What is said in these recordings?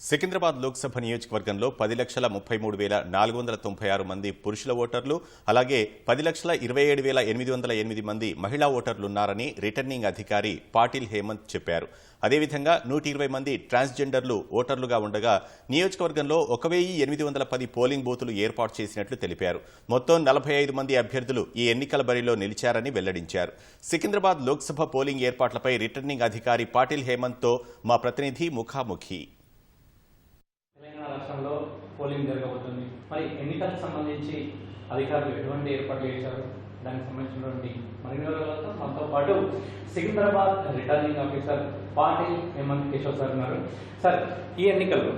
సికింద్రాబాద్ లోక్సభ నియోజకవర్గంలో పది లక్షల ముప్పై మూడు వేల నాలుగు వందల తొంభై ఆరు మంది పురుషుల ఓటర్లు అలాగే పది లక్షల ఇరవై ఏడు వేల ఎనిమిది వందల ఎనిమిది మంది మహిళా ఓటర్లున్నారని రిటర్నింగ్ అధికారి పాటిల్ హేమంత్ చెప్పారు. అదేవిధంగా నూట ఇరవై మంది ట్రాన్స్జెండర్లు ఓటర్లుగా ఉండగా నియోజకవర్గంలో ఒక వెయ్యి ఎనిమిది వందల పది పోలింగ్ బూతులు ఏర్పాటు చేసినట్లు తెలిపారు. మొత్తం నలభై ఐదు మంది అభ్యర్థులు ఈ ఎన్నికల బరిలో నిలిచారని వెల్లడించారు. సికింద్రాబాద్ లోక్సభ పోలింగ్ ఏర్పాట్లపై రిటర్నింగ్ అధికారి పాటిల్ హేమంత్తో మా ప్రతినిధి ముఖాముఖి. పోలింగ్ జరగబోతుంది. మరి ఎన్నికలకు సంబంధించి అధికారులు ఎటువంటి ఏర్పాట్లు చేశారు? దానికి సంబంధించినటువంటి మరిన్ని వివరాలతో మనతో పాటు Secunderabad returning officer Patil Hemanth Kishore sir ఉన్నారు. సార్ ఈ ఎన్నికల్లో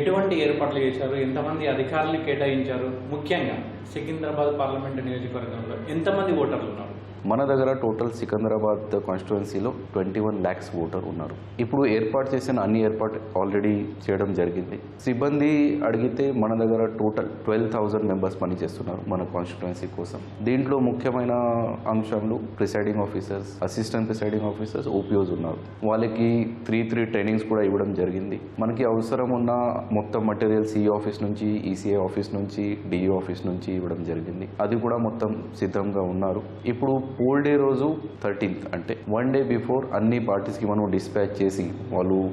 ఎటువంటి ఏర్పాట్లు చేశారు? ఎంతమంది అధికారులు కేటాయించారు? ముఖ్యంగా సికింద్రాబాద్ పార్లమెంట్ నియోజకవర్గంలో ఎంతమంది ఓటర్లు ఉన్నారు? మన దగ్గర టోటల్ సికింద్రాబాద్ కాన్స్టిట్యువెన్సీలో ట్వంటీ వన్ ల్యాక్స్ ఓటర్ ఉన్నారు. ఇప్పుడు ఏర్పాటు చేసిన అన్ని ఏర్పాటు ఆల్రెడీ చేయడం జరిగింది. సిబ్బంది అడిగితే మన దగ్గర టోటల్ ట్వెల్వ్ థౌజండ్ మెంబర్స్ పనిచేస్తున్నారు మన కాన్స్టిట్యువెన్సీ కోసం. దీంట్లో ముఖ్యమైన అంశాలు presiding officers assistant presiding officers OPOs ఉన్నారు. వాళ్ళకి త్రీ త్రీ ట్రైనింగ్స్ కూడా ఇవ్వడం జరిగింది. మనకి అవసరం ఉన్న మొత్తం మటీరియల్ సిఈ ఆఫీస్ నుంచి ఈసీఐ ఆఫీస్ నుంచి డిఈ ఆఫీస్ నుంచి ఇవ్వడం జరిగింది. అది కూడా మొత్తం సిద్ధంగా ఉన్నారు. ఇప్పుడు పోల్ డే రోజు థర్టీన్త్ అంటే వన్ డే బిఫోర్ అన్ని పార్టీస్కి మనం డిస్పాచ్ చేసి వాళ్ళు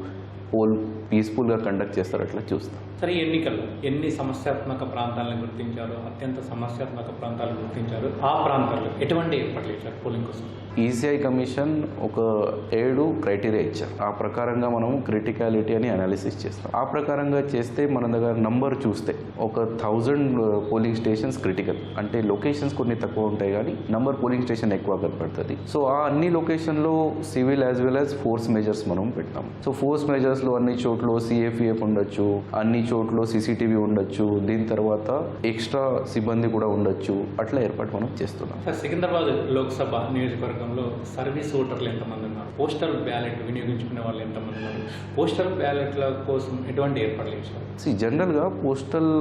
పోల్ పీస్ఫుల్గా కండక్ట్ చేస్తారు. అట్లా చూస్తాం. సరే ఎన్నికల్లో ఎన్ని సమస్యాత్మక ప్రాంతాలను గుర్తించారు? అత్యంత సమస్యాత్మక ప్రాంతాలు గుర్తించారు. ఆ ప్రాంతాల్లో ఎటువంటి ఏర్పాట్లు చేశారు? పోలింగ్ కోసం. ఈసీఐ కమిషన్ ఒక ఏడు క్రైటీరియా ఇచ్చారు. ఆ ప్రకారంగా మనం క్రిటికాలిటీ అని అనాలిసిస్ చేస్తాం. ఆ ప్రకారంగా చేస్తే మన దగ్గర నంబర్ చూస్తే ఒక థౌజండ్ పోలింగ్ స్టేషన్స్ క్రిటికల్ అంటే లొకేషన్స్ కొన్ని తక్కువ ఉంటాయి కానీ నంబర్ పోలింగ్ స్టేషన్ ఎక్కువ కనపడుతుంది. సో ఆ అన్ని లొకేషన్లో civil as well as force measures మనం పెడతాం. సో ఫోర్స్ మెజర్స్లో అన్ని చోట్ల సిఎఫ్ఈఎఫ్ ఉండొచ్చు అన్ని చోట్ల సీసీటీవీ ఉండొచ్చు దీని తర్వాత ఎక్స్ట్రా సిబ్బంది కూడా ఉండొచ్చు. అట్లా ఏర్పాటు మనం చేస్తున్నాం. సికింద్రాబాద్ లోక్సభ నియోజకవర్గంలో సర్వీస్ ఓటర్లు ఎంతమంది ఉన్నారు? పోస్టల్ బ్యాలెట్ వినియోగించుకునే వాళ్ళు ఎంతమంది ఉన్నారు? పోస్టల్ బ్యాలెట్ల కోసం ఎటువంటి ఏర్పాట్లు చేశారు? సి జనరల్గా పోస్టల్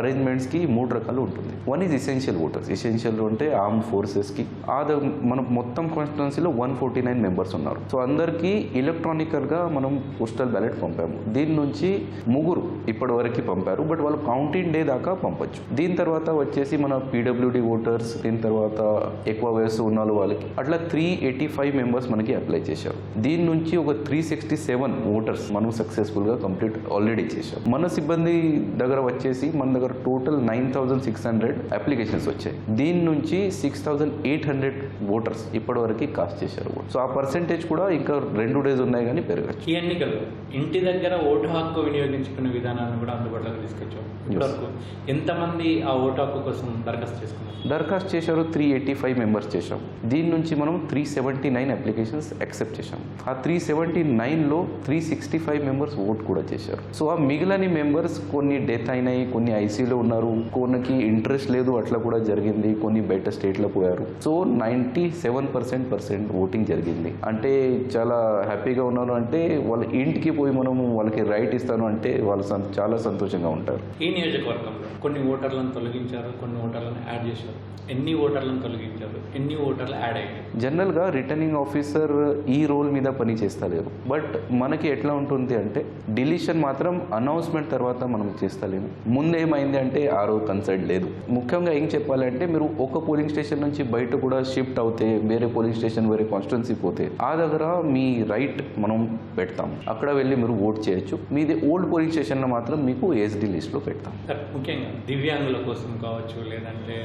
అరేంజ్మెంట్స్కి మూడు రకాలు ఉంటుంది. One is essential voters essential అంటే ఆర్మ్ ఫోర్సెస్కి ఆద మన మొత్తం కాన్స్టిట్యున్సీలో వన్ ఫార్టీ నైన్ మెంబర్స్ ఉన్నారు. సో అందరికీ ఎలక్ట్రానికల్గా మనం పోస్టల్ బ్యాలెట్ పంపాము. దీని నుంచి ముగ్గురు ఇప్పటి వరకు పంపారు. బట్ వాళ్ళు కౌంటింగ్ డే దాకా పంపచ్చు. దీని తర్వాత వచ్చేసి మన పీడబ్ల్యూడి ఓటర్స్ దీని తర్వాత ఎక్కువ వయసు ఉన్న వాళ్ళు వాళ్ళకి. అట్లా త్రీ ఎయిటీ ఫైవ్ మెంబర్స్ మనకి అప్లై చేశారు. దీని నుంచి ఒక త్రీ సిక్స్టీ సెవెన్ ఓటర్స్ మనం సక్సెస్ఫుల్గా కంప్లీట్ ఆల్రెడీ చేశాం మన సిబ్బంది దగ్గర వచ్చేసి మన దగ్గర total nine thousand six hundred applications వచ్చాయి. దీని నుంచి six thousand eight hundred voters ఇప్పటి వరకు కాస్ట్ చేశారు. సో ఆ పర్సంటేజ్ కూడా ఇంకా రెండు డేస్ ఉన్నాయి కానీ పెరగచ్చు. ఈ ఎన్నికల్లో ఇంటి దగ్గర ఓటు హక్కు వినియోగించుకునే విధానాన్ని కూడా అందుబాటులోకి తీసుకొచ్చాం. ఎంతమంది ఆ ఓటు హక్కు కోసం దరఖాస్తు చేసుకున్నారు? దరఖాస్తు చేశారు త్రీ ఎయిటీ ఫైవ్ మెంబర్స్ చేశాం. దీని నుంచి మనం three seventy nine applications accept చేశాం. ఆ త్రీ సెవెంటీ నైన్లో three sixty five members vote కూడా చేశారు. సో ఆ మిగిలిన మెంబర్స్ కొన్ని డెత్ అయినాయి కొన్ని ఐసీలో ఉన్నారు కొన్నికి ఇంట్రెస్ట్ లేదు అట్లా కూడా జరిగింది కొన్ని బయట స్టేట్లో పోయారు. So ninety seven percent percent voting జరిగింది. అంటే చాలా హ్యాపీగా ఉన్నారు అంటే వాళ్ళ ఇంటికి పోయి మనము వాళ్ళకి రైట్ ఇస్తాను అంటే వాళ్ళు చాలా సంతోషంగా ఉంటారు. ఈ నియోజకవర్గంలో కొన్ని ఓటర్లను తొలగించారు కొన్ని ఓటర్లను యాడ్ చేశారు. ఎన్ని ఓటర్లను తొలగించారు? ఎన్ని ఓటర్లు యాడ్ అయ్యాయి జనరల్గా రిటర్నింగ్ ఆఫీసర్ ఈ రోల్ మీద పని చేస్తలేరు. బట్ మనకి ఎట్లా ఉంటుంది అంటే డిలీషన్ మాత్రం అనౌన్స్మెంట్ తర్వాత మనం చేస్తలేము. ముందేమైంది అంటే ఆ రోజు కన్సల్ట్ లేదు. ముఖ్యంగా ఏం చెప్పాలంటే మీరు ఒక పోలింగ్ స్టేషన్ నుంచి బయట కూడా షిఫ్ట్ అవుతే వేరే పోలింగ్ స్టేషన్ వేరే కాన్స్టిట్యున్సీ పోతే ఆ దగ్గర మీ రైట్ మనం పెడతాం అక్కడ వెళ్ళి మీరు ఓట్ చేయొచ్చు. మీది ఓల్డ్ పోలింగ్ స్టేషన్లో మాత్రం మీకు ఏఎస్డి లిస్ట్లో పెడతాం ముఖ్యంగా దివ్యాంగుల కోసం కావచ్చు లేదంటే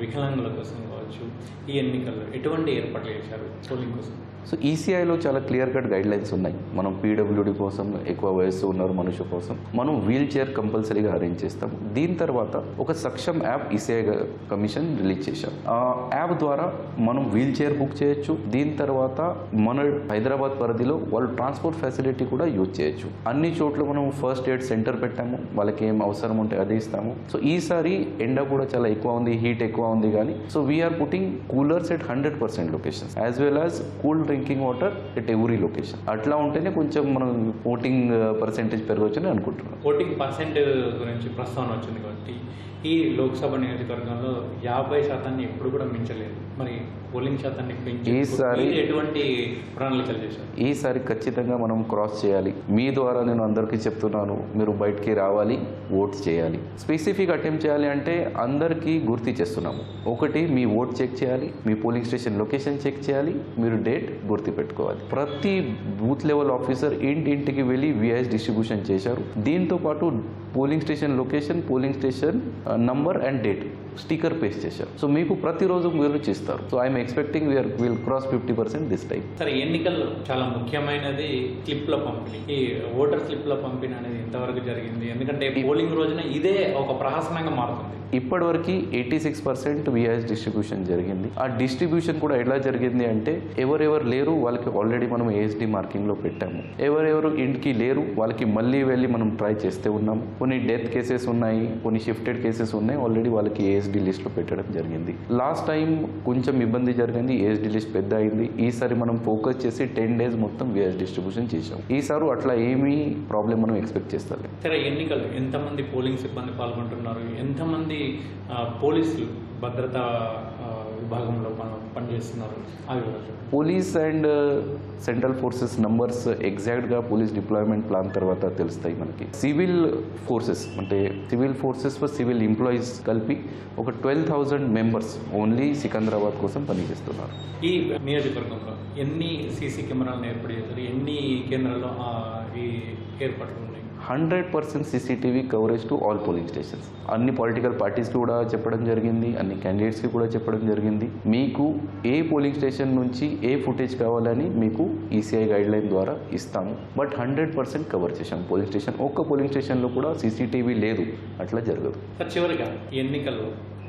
వికలాంగుల కోసం కావచ్చు ఈ ఎన్నికల్లో ఎటువంటి ఏర్పాట్లు చేశారు? పోలింగ్ కోసం. సో ఈసీఐలో చాలా క్లియర్ కట్ గైడ్ లైన్స్ ఉన్నాయి. మనం పీడబ్ల్యూడి కోసం ఎక్కువ వయస్సు ఉన్నారు మనుషు కోసం మనం వీల్ చైర్ కంపల్సరీగా అరేంజ్ చేస్తాం. దీని తర్వాత ఒక Saksham app ECI commission release చేశాం. ఆ యాప్ ద్వారా మనం వీల్ చైర్ బుక్ చేయొచ్చు. దీని తర్వాత మన హైదరాబాద్ పరిధిలో వాళ్ళు ట్రాన్స్పోర్ట్ ఫెసిలిటీ కూడా యూజ్ చేయొచ్చు. అన్ని చోట్ల మనం ఫస్ట్ ఎయిడ్ సెంటర్ పెట్టాము. వాళ్ళకి ఏం అవసరం ఉంటే అదే ఇస్తాము. సో ఈసారి ఎండ కూడా చాలా ఎక్కువ ఉంది హీట్ ఎక్కువ ఉంది కానీ. So we are putting coolers at hundred percent locations as well as cool drinking water at every location అట్లా ఉంటేనే కొంచెం మనం ఓటింగ్ పర్సెంటేజ్ పెరగవచ్చని అనుకుంటున్నాం. ఓటింగ్ పర్సెంట్ గురించి ప్రస్తావన వచ్చింది కాబట్టి ఈ లోక్సభ నియోజకవర్గంలో యాభై శాతాన్ని ఎప్పుడు కూడా మించలేదు. మరి పోలింగ్ శాతాన్ని ఈసారి- మీరు ఎటువంటి ప్రణాళికలు చేశారు? ఈసారి ఖచ్చితంగా మనం క్రాస్ చేయాలి. మీ ద్వారా నేను అందరికీ చెప్తున్నాను మీరు బయటికి రావాలి ఓట్ చేయాలి. స్పెసిఫిక్ అటెంప్ట్ చేయాలి అంటే అందరికీ గుర్తు చేస్తున్నాము. ఒకటి మీ ఓట్ చెక్ చేయాలి మీ పోలింగ్ స్టేషన్ లొకేషన్ చెక్ చేయాలి మీరు డేట్ గుర్తు పెట్టుకోవాలి. ప్రతి బూత్ లెవెల్ ఆఫీసర్ ఇంటింటికి వెళ్ళి విఐఎస్ డిస్ట్రిబ్యూషన్ చేశారు. దీంతో పాటు polling station location polling station number and date. Sticker paste చేశారు. సో మీకు ప్రతిరోజు మీరు చేస్తారు. So I'm expecting we are will cross fifty percent this time సరే ఎన్నికల్లో చాలా ముఖ్యమైనది స్లిప్ల పంపిణీ ఈ ఓటర్ స్లిప్ల పంపిణీ అనేది ఎంతవరకు జరిగింది. ఎందుకంటే పోలింగ్ రోజున ఇదే ఒక ప్రహసనంగా మారుతుంది. ఇప్పటివరకు eighty six percent VIS distribution జరిగింది. ఆ డిస్ట్రిబ్యూషన్ కూడా ఎలా జరిగింది అంటే ఎవరెవరు లేరు వాళ్ళకి ఆల్రెడీ మనం ఏఎస్డి మార్కింగ్లో పెట్టాము. ఎవరెవరు ఇంటికి లేరు వాళ్ళకి మళ్ళీ వెళ్ళి మనం ట్రై చేస్తే ఉన్నాము. కొన్ని డెత్ కేసెస్ ఉన్నాయి కొన్ని షిఫ్టెడ్ కేసెస్ ఉన్నాయి ఆల్రెడీ వాళ్ళకి ఏఎస్డి లిస్ట్లో పెట్టడం జరిగింది. లాస్ట్ టైం కొంచెం ఇబ్బంది జరిగింది ఏఎస్డి లిస్ట్ పెద్ద అయింది. ఈసారి మనం ఫోకస్ చేసి టెన్ డేస్ మొత్తం విఐఎస్ డిస్ట్రిబ్యూషన్ చేసాం ఈసారి అట్లా ఏమీ ప్రాబ్లం మనం ఎక్స్పెక్ట్ చేస్తాం సరే ఎన్నికలు ఎంతమంది పోలింగ్ సిబ్బంది పాల్గొంటున్నారు? ఎంతమంది పోలీసులు భద్రతా విభాగంలో పని- పనిచేస్తున్నారు. Police and central forces numbers ఎగ్జాక్ట్గా పోలీస్ డిప్లాయ్మెంట్ ప్లాన్ తర్వాత తెలుస్తాయి మనకి. సివిల్ ఫోర్సెస్ అంటే civil forces for civil employees కలిపి ఒక twelve thousand members only Secunderabad కోసం పనిచేస్తున్నారు. ఈ నియోజకవర్గంలో ఎన్ని సీసీ కెమెరాలను ఏర్పాటు చేశారు ఎన్ని కేంద్రాల్లో ఈ ఏర్పాట్లు hundred percent CCTV coverage to all polling stations అన్ని పొలిటికల్ పార్టీస్కి కూడా చెప్పడం జరిగింది అన్ని క్యాండిడేట్స్కి కూడా చెప్పడం జరిగింది. మీకు ఏ పోలింగ్ స్టేషన్ నుంచి ఏ ఫుటేజ్ కావాలని మీకు ఈసీఐ గైడ్ లైన్ ద్వారా ఇస్తాము. బట్ హండ్రెడ్ పర్సెంట్ కవర్ చేశాం పోలింగ్ స్టేషన్ ఒక్క పోలింగ్ స్టేషన్లో కూడా సీసీటీవీ లేదు. అట్లా జరగదు. చివరిగా ఎన్నికలు ఎన్నికల్లో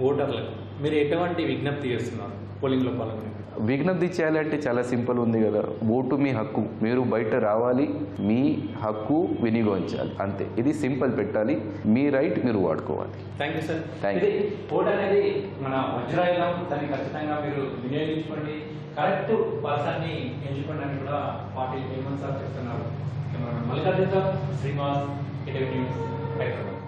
ఓటర్లకు మీరు ఎటువంటి విజ్ఞప్తి చేస్తున్నారు పోలింగ్లో పాల్గొనే విజ్ఞప్తి చేయాలంటే చాలా సింపుల్ ఉంది కదా. ఓటు మీ హక్కు. మీరు బయట రావాలి మీ హక్కు వినియోగించాలి. అంతే. ఇది సింపుల్ పెట్టాలి. మీ రైట్ మీరు వాడుకోవాలి. థ్యాంక్ యూ సార్ Thank ఇది ఓట్ అనేది మన వజ్రాయుధం దాన్ని ఖచ్చితంగా మీరు వినియోగించుకోండి. కరెక్ట్ పర్సన్ని ఎంచుకోండి అని కూడా పార్టీ హేమంత్ సార్ చెప్తున్నారు. Mallikarjuna Srinivas ETV news Hyderabad